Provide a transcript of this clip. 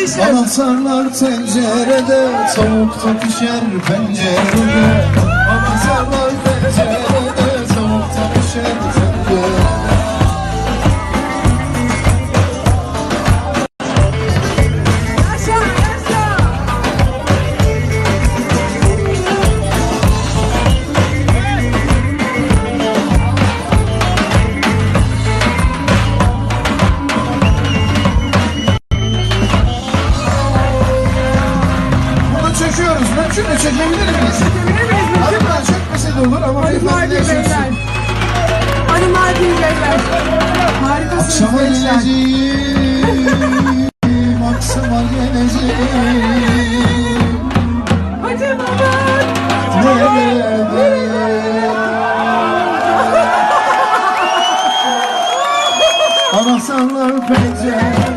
Anahtarlar tencerede, tavukta pişer pencerede. Şunları şöyle çekebilir miyiz? Çekebilir miyiz? Hanımlar çekmese de olur ama hanımlar beyefendi Hanımlar beyler. Harikasınız Akşama gençler. geleceğim, geleceğim. Hacı pencere.